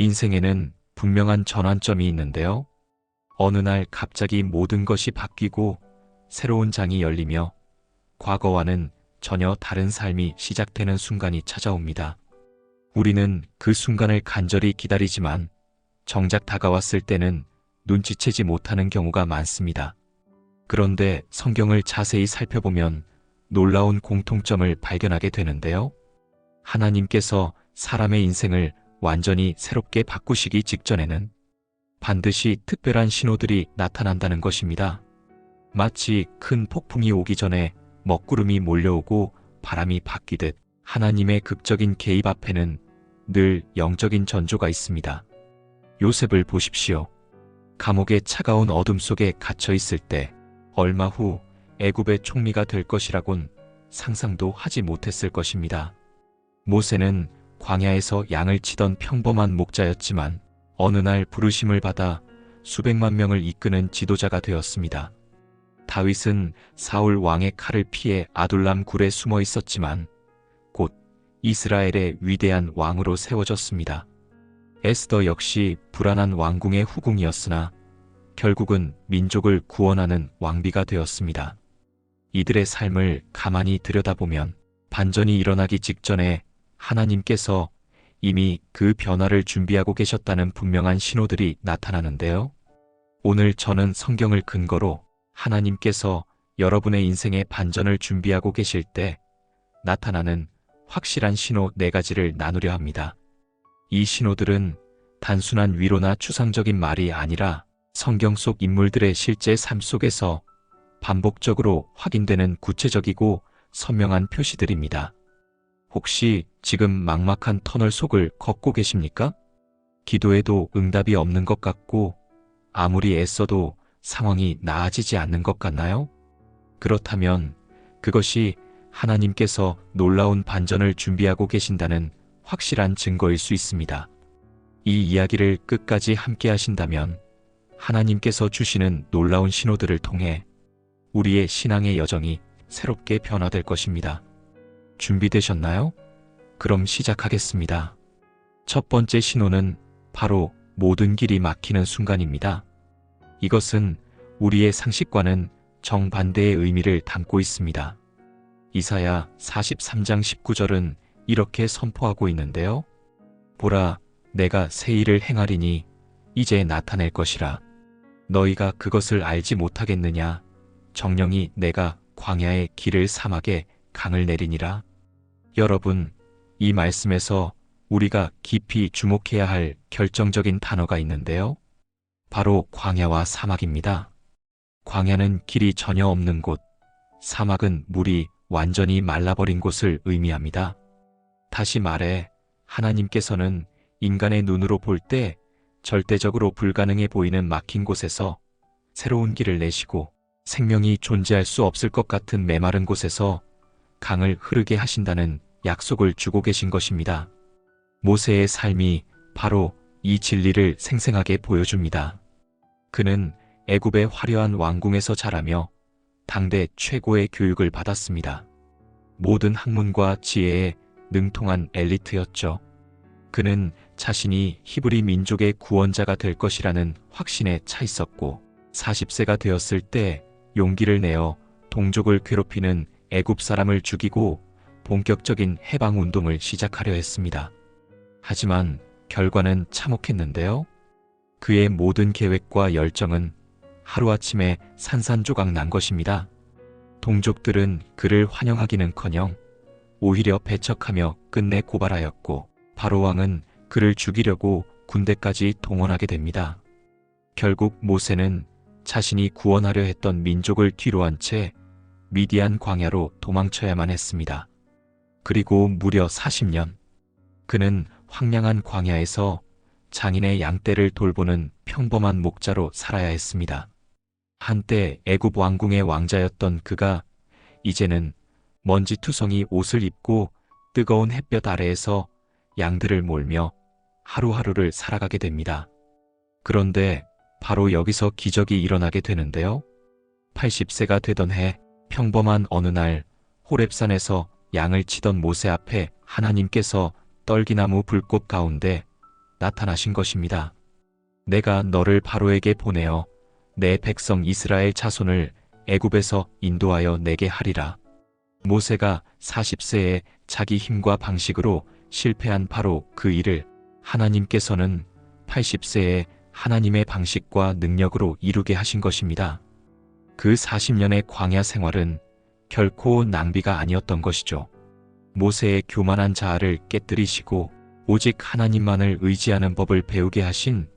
인생에는 분명한 전환점이 있는데요. 어느 날 갑자기 모든 것이 바뀌고 새로운 장이 열리며 과거와는 전혀 다른 삶이 시작되는 순간이 찾아옵니다. 우리는 그 순간을 간절히 기다리지만 정작 다가왔을 때는 눈치채지 못하는 경우가 많습니다. 그런데 성경을 자세히 살펴보면 놀라운 공통점을 발견하게 되는데요. 하나님께서 사람의 인생을 완전히 새롭게 바꾸시기 직전에는 반드시 특별한 신호들이 나타난다는 것입니다. 마치 큰 폭풍이 오기 전에 먹구름이 몰려오고 바람이 바뀌듯 하나님의 극적인 개입 앞에는 늘 영적인 전조가 있습니다. 요셉을 보십시오. 감옥의 차가운 어둠 속에 갇혀 있을 때 얼마 후 애굽의 총리가 될 것이라곤 상상도 하지 못했을 것입니다. 모세는 광야에서 양을 치던 평범한 목자였지만 어느 날 부르심을 받아 수백만 명을 이끄는 지도자가 되었습니다. 다윗은 사울 왕의 칼을 피해 아둘람 굴에 숨어 있었지만 곧 이스라엘의 위대한 왕으로 세워졌습니다. 에스더 역시 불안한 왕궁의 후궁이었으나 결국은 민족을 구원하는 왕비가 되었습니다. 이들의 삶을 가만히 들여다보면 반전이 일어나기 직전에 하나님께서 이미 그 변화를 준비하고 계셨다는 분명한 신호들이 나타나는데요. 오늘 저는 성경을 근거로 하나님께서 여러분의 인생의 반전을 준비하고 계실 때 나타나는 확실한 신호 네 가지를 나누려 합니다. 이 신호들은 단순한 위로나 추상적인 말이 아니라 성경 속 인물들의 실제 삶 속에서 반복적으로 확인되는 구체적이고 선명한 표시들입니다. 혹시 지금 막막한 터널 속을 걷고 계십니까? 기도해도 응답이 없는 것 같고 아무리 애써도 상황이 나아지지 않는 것 같나요? 그렇다면 그것이 하나님께서 놀라운 반전을 준비하고 계신다는 확실한 증거일 수 있습니다. 이 이야기를 끝까지 함께 하신다면 하나님께서 주시는 놀라운 신호들을 통해 우리의 신앙의 여정이 새롭게 변화될 것입니다. 준비되셨나요? 그럼 시작하겠습니다. 첫 번째 신호는 바로 모든 길이 막히는 순간입니다. 이것은 우리의 상식과는 정반대의 의미를 담고 있습니다. 이사야 43장 19절은 이렇게 선포하고 있는데요. 보라, 내가 새 일을 행하리니 이제 나타낼 것이라. 너희가 그것을 알지 못하겠느냐? 정령이 내가 광야의 길을 사막에 강을 내리니라. 여러분, 이 말씀에서 우리가 깊이 주목해야 할 결정적인 단어가 있는데요. 바로 광야와 사막입니다. 광야는 길이 전혀 없는 곳, 사막은 물이 완전히 말라버린 곳을 의미합니다. 다시 말해, 하나님께서는 인간의 눈으로 볼 때 절대적으로 불가능해 보이는 막힌 곳에서 새로운 길을 내시고 생명이 존재할 수 없을 것 같은 메마른 곳에서 강을 흐르게 하신다는 약속을 주고 계신 것입니다. 모세의 삶이 바로 이 진리를 생생하게 보여줍니다. 그는 애굽의 화려한 왕궁에서 자라며 당대 최고의 교육을 받았습니다. 모든 학문과 지혜에 능통한 엘리트였죠. 그는 자신이 히브리 민족의 구원자가 될 것이라는 확신에 차 있었고 40세가 되었을 때 용기를 내어 동족을 괴롭히는 애굽 사람을 죽이고 본격적인 해방 운동을 시작하려 했습니다. 하지만 결과는 참혹했는데요. 그의 모든 계획과 열정은 하루아침에 산산조각 난 것입니다. 동족들은 그를 환영하기는커녕 오히려 배척하며 끝내 고발하였고 바로왕은 그를 죽이려고 군대까지 동원하게 됩니다. 결국 모세는 자신이 구원하려 했던 민족을 뒤로한 채 미디안 광야로 도망쳐야만 했습니다. 그리고 무려 40년 그는 황량한 광야에서 장인의 양떼를 돌보는 평범한 목자로 살아야 했습니다. 한때 애굽 왕궁의 왕자였던 그가 이제는 먼지투성이 옷을 입고 뜨거운 햇볕 아래에서 양들을 몰며 하루하루를 살아가게 됩니다. 그런데 바로 여기서 기적이 일어나게 되는데요. 80세가 되던 해 평범한 어느 날 호랩산에서 양을 치던 모세 앞에 하나님께서 떨기나무 불꽃 가운데 나타나신 것입니다. 내가 너를 바로에게 보내어 내 백성 이스라엘 자손을 애굽에서 인도하여 내게 하리라. 모세가 40세에 자기 힘과 방식으로 실패한 바로 그 일을 하나님께서는 80세에 하나님의 방식과 능력으로 이루게 하신 것입니다. 그 40년의 광야 생활은 결코 낭비가 아니었던 것이죠. 모세의 교만한 자아를 깨뜨리시고 오직 하나님만을 의지하는 법을 배우게 하신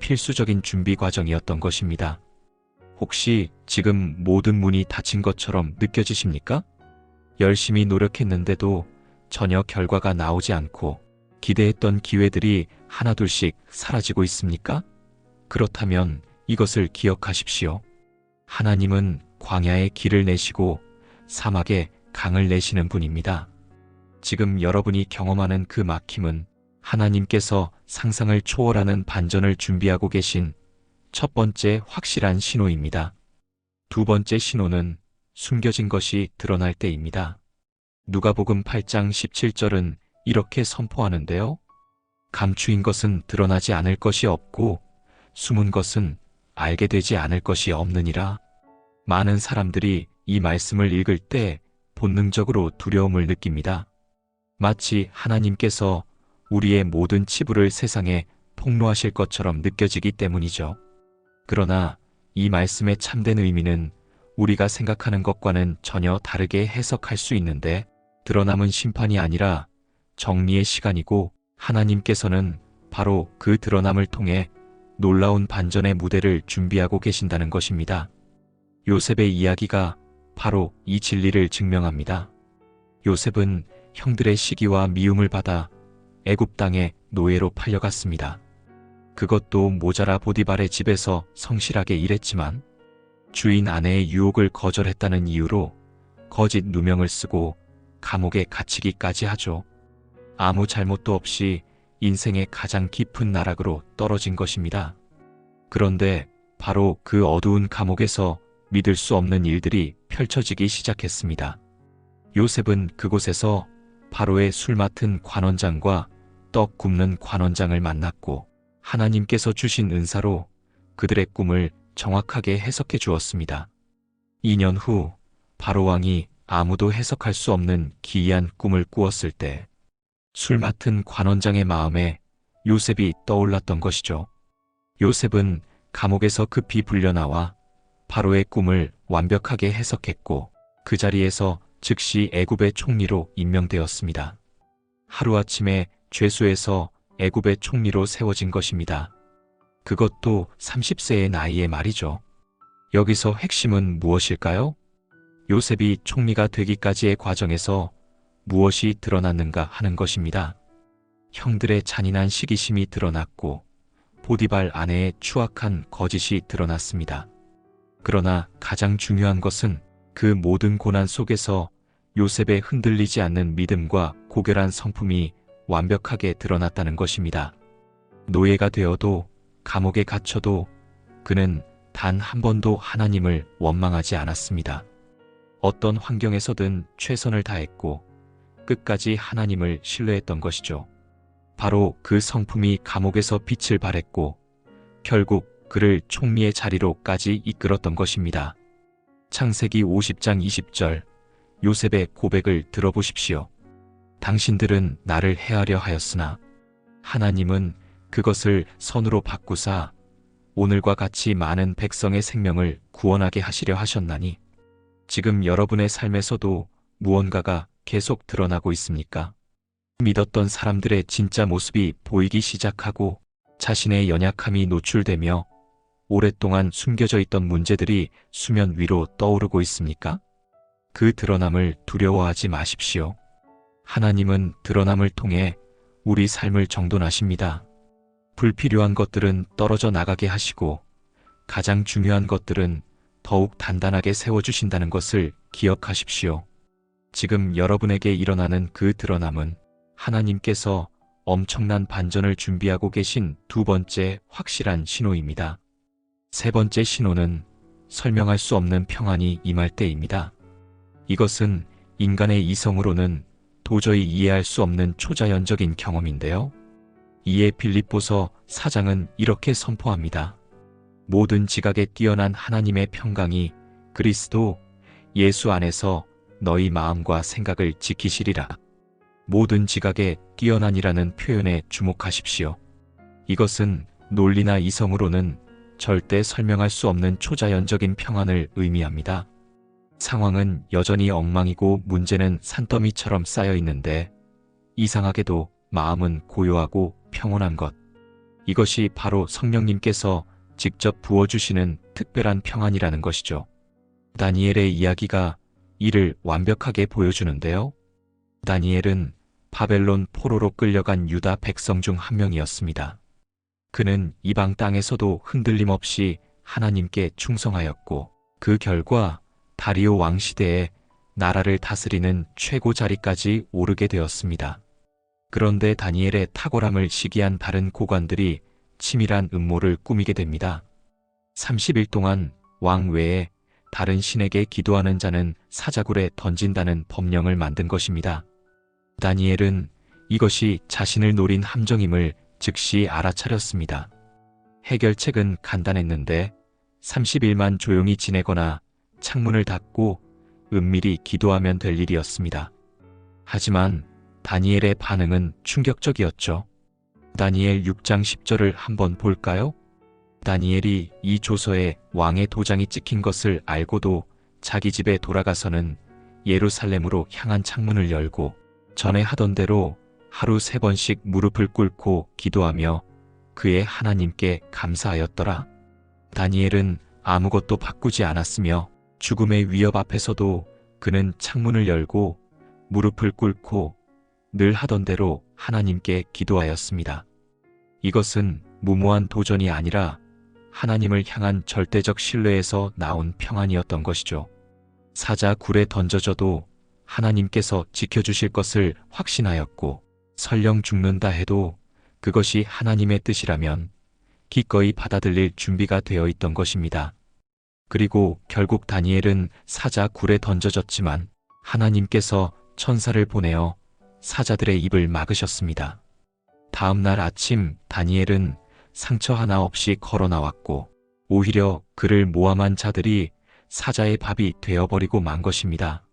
필수적인 준비 과정이었던 것입니다. 혹시 지금 모든 문이 닫힌 것처럼 느껴지십니까? 열심히 노력했는데도 전혀 결과가 나오지 않고 기대했던 기회들이 하나둘씩 사라지고 있습니까? 그렇다면 이것을 기억하십시오. 하나님은 광야에 길을 내시고 사막에 강을 내시는 분입니다. 지금 여러분이 경험하는 그 막힘은 하나님께서 상상을 초월하는 반전을 준비하고 계신 첫 번째 확실한 신호입니다. 두 번째 신호는 숨겨진 것이 드러날 때입니다. 누가복음 8장 17절은 이렇게 선포하는데요. 감추인 것은 드러나지 않을 것이 없고 숨은 것은 알게 되지 않을 것이 없느니라. 많은 사람들이 이 말씀을 읽을 때 본능적으로 두려움을 느낍니다. 마치 하나님께서 우리의 모든 치부를 세상에 폭로하실 것처럼 느껴지기 때문이죠. 그러나 이 말씀의 참된 의미는 우리가 생각하는 것과는 전혀 다르게 해석할 수 있는데 드러남은 심판이 아니라 정리의 시간이고 하나님께서는 바로 그 드러남을 통해 놀라운 반전의 무대를 준비하고 계신다는 것입니다. 요셉의 이야기가 바로 이 진리를 증명합니다. 요셉은 형들의 시기와 미움을 받아 애굽 땅에 노예로 팔려갔습니다. 그것도 모자라 보디발의 집에서 성실하게 일했지만 주인 아내의 유혹을 거절했다는 이유로 거짓 누명을 쓰고 감옥에 갇히기까지 하죠. 아무 잘못도 없이 인생의 가장 깊은 나락으로 떨어진 것입니다. 그런데 바로 그 어두운 감옥에서 믿을 수 없는 일들이 펼쳐지기 시작했습니다. 요셉은 그곳에서 바로의 술 맡은 관원장과 떡 굽는 관원장을 만났고 하나님께서 주신 은사로 그들의 꿈을 정확하게 해석해 주었습니다. 2년 후 바로 왕이 아무도 해석할 수 없는 기이한 꿈을 꾸었을 때 술 맡은 관원장의 마음에 요셉이 떠올랐던 것이죠. 요셉은 감옥에서 급히 불려나와 바로의 꿈을 완벽하게 해석했고 그 자리에서 즉시 애굽의 총리로 임명되었습니다. 하루아침에 죄수에서 애굽의 총리로 세워진 것입니다. 그것도 30세의 나이에 말이죠. 여기서 핵심은 무엇일까요? 요셉이 총리가 되기까지의 과정에서 무엇이 드러났는가 하는 것입니다. 형들의 잔인한 시기심이 드러났고 보디발 아내의 추악한 거짓이 드러났습니다. 그러나 가장 중요한 것은 그 모든 고난 속에서 요셉의 흔들리지 않는 믿음과 고결한 성품이 완벽하게 드러났다는 것입니다. 노예가 되어도 감옥에 갇혀도 그는 단 한 번도 하나님을 원망하지 않았습니다. 어떤 환경에서든 최선을 다했고 끝까지 하나님을 신뢰했던 것이죠. 바로 그 성품이 감옥에서 빛을 발했고 결국 그를 총리의 자리로까지 이끌었던 것입니다. 창세기 50장 20절 요셉의 고백을 들어보십시오. 당신들은 나를 해하려 하였으나 하나님은 그것을 선으로 바꾸사 오늘과 같이 많은 백성의 생명을 구원하게 하시려 하셨나니 지금 여러분의 삶에서도 무언가가 계속 드러나고 있습니까? 믿었던 사람들의 진짜 모습이 보이기 시작하고 자신의 연약함이 노출되며 오랫동안 숨겨져 있던 문제들이 수면 위로 떠오르고 있습니까? 그 드러남을 두려워하지 마십시오. 하나님은 드러남을 통해 우리 삶을 정돈하십니다. 불필요한 것들은 떨어져 나가게 하시고 가장 중요한 것들은 더욱 단단하게 세워주신다는 것을 기억하십시오. 지금 여러분에게 일어나는 그 드러남은 하나님께서 엄청난 반전을 준비하고 계신 두 번째 확실한 신호입니다. 세 번째 신호는 설명할 수 없는 평안이 임할 때입니다. 이것은 인간의 이성으로는 도저히 이해할 수 없는 초자연적인 경험인데요. 이에 빌립보서 사장은 이렇게 선포합니다. 모든 지각에 뛰어난 하나님의 평강이 그리스도 예수 안에서 너희 마음과 생각을 지키시리라. 모든 지각에 뛰어난이라는 표현에 주목하십시오. 이것은 논리나 이성으로는 절대 설명할 수 없는 초자연적인 평안을 의미합니다. 상황은 여전히 엉망이고 문제는 산더미처럼 쌓여 있는데 이상하게도 마음은 고요하고 평온한 것. 이것이 바로 성령님께서 직접 부어주시는 특별한 평안이라는 것이죠. 다니엘의 이야기가 이를 완벽하게 보여주는데요. 다니엘은 바벨론 포로로 끌려간 유다 백성 중 한 명이었습니다. 그는 이방 땅에서도 흔들림 없이 하나님께 충성하였고 그 결과 다리오 왕 시대에 나라를 다스리는 최고 자리까지 오르게 되었습니다. 그런데 다니엘의 탁월함을 시기한 다른 고관들이 치밀한 음모를 꾸미게 됩니다. 30일 동안 왕 외에 다른 신에게 기도하는 자는 사자굴에 던진다는 법령을 만든 것입니다. 다니엘은 이것이 자신을 노린 함정임을 즉시 알아차렸습니다. 해결책은 간단했는데 30일만 조용히 지내거나 창문을 닫고 은밀히 기도하면 될 일이었습니다. 하지만 다니엘의 반응은 충격적이었죠. 다니엘 6장 10절을 한번 볼까요? 다니엘이 이 조서에 왕의 도장이 찍힌 것을 알고도 자기 집에 돌아가서는 예루살렘으로 향한 창문을 열고 전에 하던 대로 하루 세 번씩 무릎을 꿇고 기도하며 그의 하나님께 감사하였더라. 다니엘은 아무것도 바꾸지 않았으며 죽음의 위협 앞에서도 그는 창문을 열고 무릎을 꿇고 늘 하던 대로 하나님께 기도하였습니다. 이것은 무모한 도전이 아니라 하나님을 향한 절대적 신뢰에서 나온 평안이었던 것이죠. 사자 굴에 던져져도 하나님께서 지켜주실 것을 확신하였고 설령 죽는다 해도 그것이 하나님의 뜻이라면 기꺼이 받아들일 준비가 되어 있던 것입니다. 그리고 결국 다니엘은 사자 굴에 던져졌지만 하나님께서 천사를 보내어 사자들의 입을 막으셨습니다. 다음 날 아침 다니엘은 상처 하나 없이 걸어 나왔고 오히려 그를 모함한 자들이 사자의 밥이 되어버리고 만 것입니다.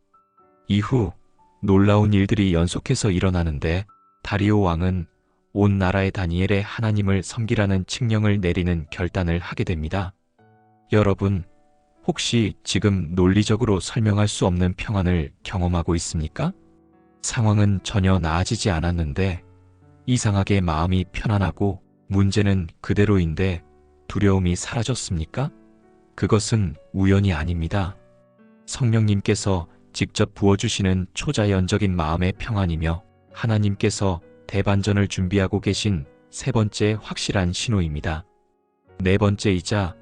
이후 놀라운 일들이 연속해서 일어나는데 다리오 왕은 온 나라의 다니엘의 하나님을 섬기라는 칙령을 내리는 결단을 하게 됩니다. 여러분, 혹시 지금 논리적으로 설명할 수 없는 평안을 경험하고 있습니까? 상황은 전혀 나아지지 않았는데 이상하게 마음이 편안하고 문제는 그대로인데 두려움이 사라졌습니까? 그것은 우연이 아닙니다. 성령님께서 직접 부어주시는 초자연적인 마음의 평안이며 하나님께서 대반전을 준비하고 계신 세 번째 확실한 신호입니다. 네 번째이자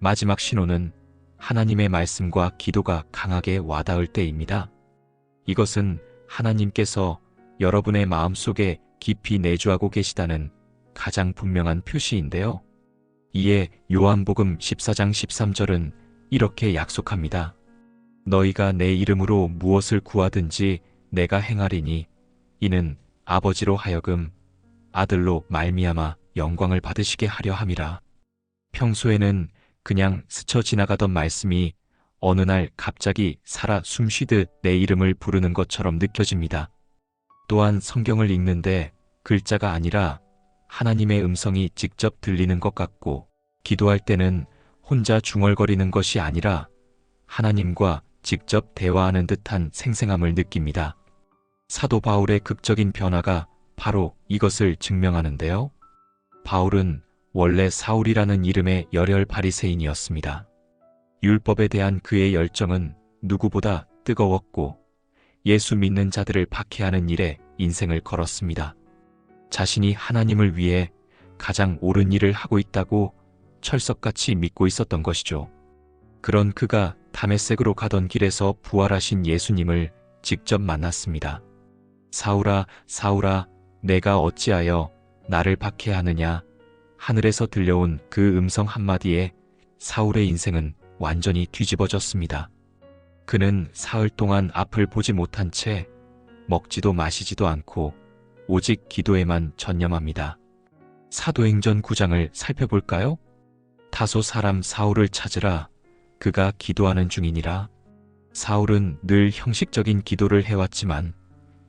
마지막 신호는 하나님의 말씀과 기도가 강하게 와닿을 때입니다. 이것은 하나님께서 여러분의 마음 속에 깊이 내주하고 계시다는 가장 분명한 표시인데요. 이에 요한복음 14장 13절은 이렇게 약속합니다. 너희가 내 이름으로 무엇을 구하든지 내가 행하리니 이는 아버지로 하여금 아들로 말미암아 영광을 받으시게 하려 함이라. 평소에는 그냥 스쳐 지나가던 말씀이 어느 날 갑자기 살아 숨쉬듯 내 이름을 부르는 것처럼 느껴집니다. 또한 성경을 읽는데 글자가 아니라 하나님의 음성이 직접 들리는 것 같고 기도할 때는 혼자 중얼거리는 것이 아니라 하나님과 직접 대화하는 듯한 생생함을 느낍니다. 사도 바울의 극적인 변화가 바로 이것을 증명하는데요. 바울은 원래 사울이라는 이름의 열혈 바리새인이었습니다. 율법에 대한 그의 열정은 누구보다 뜨거웠고 예수 믿는 자들을 박해하는 일에 인생을 걸었습니다. 자신이 하나님을 위해 가장 옳은 일을 하고 있다고 철석같이 믿고 있었던 것이죠. 그런 그가 다메섹으로 가던 길에서 부활하신 예수님을 직접 만났습니다. 사울아, 사울아, 내가 어찌하여 나를 박해하느냐? 하늘에서 들려온 그 음성 한마디에 사울의 인생은 완전히 뒤집어졌습니다. 그는 사흘 동안 앞을 보지 못한 채 먹지도 마시지도 않고 오직 기도에만 전념합니다. 사도행전 9장을 살펴볼까요? 다소 사람 사울을 찾으라 그가 기도하는 중이니라. 사울은 늘 형식적인 기도를 해왔지만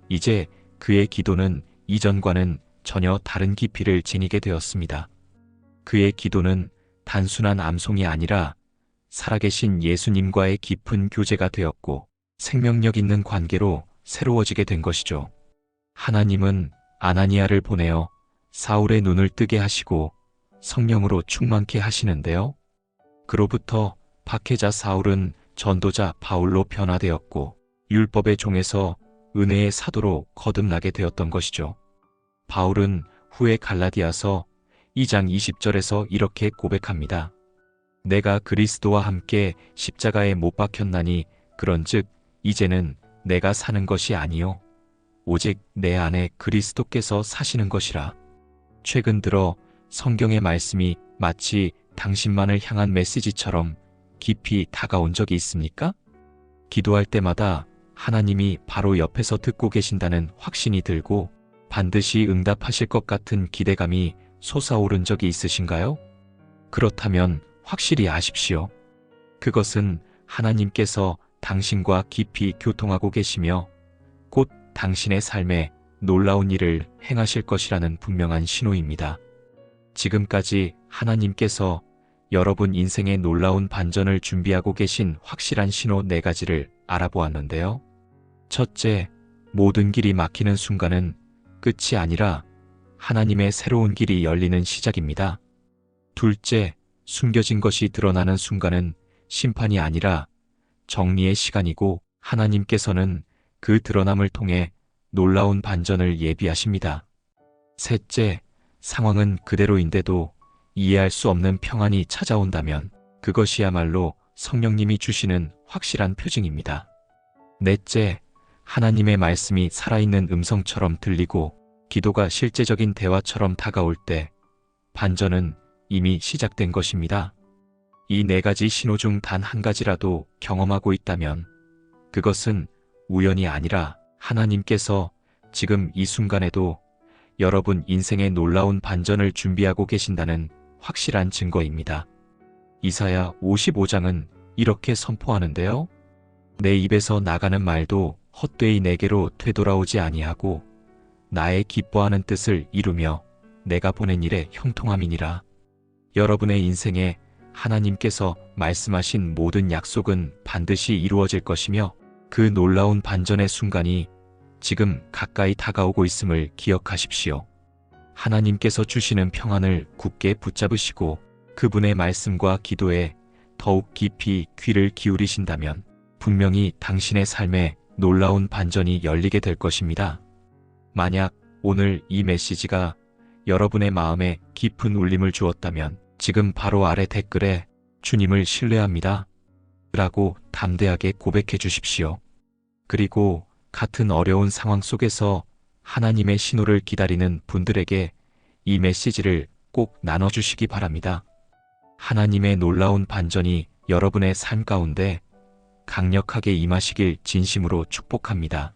이제 그의 기도는 이전과는 전혀 다른 깊이를 지니게 되었습니다. 그의 기도는 단순한 암송이 아니라 살아계신 예수님과의 깊은 교제가 되었고 생명력 있는 관계로 새로워지게 된 것이죠. 하나님은 아나니아를 보내어 사울의 눈을 뜨게 하시고 성령으로 충만케 하시는데요. 그로부터 박해자 사울은 전도자 바울로 변화되었고 율법의 종에서 은혜의 사도로 거듭나게 되었던 것이죠. 바울은 후에 갈라디아서 2장 20절에서 이렇게 고백합니다. 내가 그리스도와 함께 십자가에 못 박혔나니 그런즉 이제는 내가 사는 것이 아니요 오직 내 안에 그리스도께서 사시는 것이라. 최근 들어 성경의 말씀이 마치 당신만을 향한 메시지처럼 깊이 다가온 적이 있습니까? 기도할 때마다 하나님이 바로 옆에서 듣고 계신다는 확신이 들고 반드시 응답하실 것 같은 기대감이 솟아오른 적이 있으신가요? 그렇다면 확실히 아십시오. 그것은 하나님께서 당신과 깊이 교통하고 계시며 곧 당신의 삶에 놀라운 일을 행하실 것이라는 분명한 신호입니다. 지금까지 하나님께서 여러분 인생의 놀라운 반전을 준비하고 계신 확실한 신호 네 가지를 알아보았는데요. 첫째, 모든 길이 막히는 순간은 끝이 아니라 하나님의 새로운 길이 열리는 시작입니다. 둘째, 숨겨진 것이 드러나는 순간은 심판이 아니라 정리의 시간이고 하나님께서는 그 드러남을 통해 놀라운 반전을 예비하십니다. 셋째, 상황은 그대로인데도 이해할 수 없는 평안이 찾아온다면 그것이야말로 성령님이 주시는 확실한 표징입니다. 넷째, 하나님의 말씀이 살아있는 음성처럼 들리고 기도가 실제적인 대화처럼 다가올 때 반전은 이미 시작된 것입니다. 이 네 가지 신호 중 단 한 가지라도 경험하고 있다면 그것은 우연이 아니라 하나님께서 지금 이 순간에도 여러분 인생의 놀라운 반전을 준비하고 계신다는 확실한 증거입니다. 이사야 55장은 이렇게 선포하는데요. 내 입에서 나가는 말도 헛되이 내게로 되돌아오지 아니하고 나의 기뻐하는 뜻을 이루며 내가 보낸 일에 형통함이니라. 여러분의 인생에 하나님께서 말씀하신 모든 약속은 반드시 이루어질 것이며 그 놀라운 반전의 순간이 지금 가까이 다가오고 있음을 기억하십시오. 하나님께서 주시는 평안을 굳게 붙잡으시고 그분의 말씀과 기도에 더욱 깊이 귀를 기울이신다면 분명히 당신의 삶에 놀라운 반전이 열리게 될 것입니다. 만약 오늘 이 메시지가 여러분의 마음에 깊은 울림을 주었다면 지금 바로 아래 댓글에 주님을 신뢰합니다. 라고 담대하게 고백해 주십시오. 그리고 같은 어려운 상황 속에서 하나님의 신호를 기다리는 분들에게 이 메시지를 꼭 나눠주시기 바랍니다. 하나님의 놀라운 반전이 여러분의 삶 가운데 강력하게 임하시길 진심으로 축복합니다.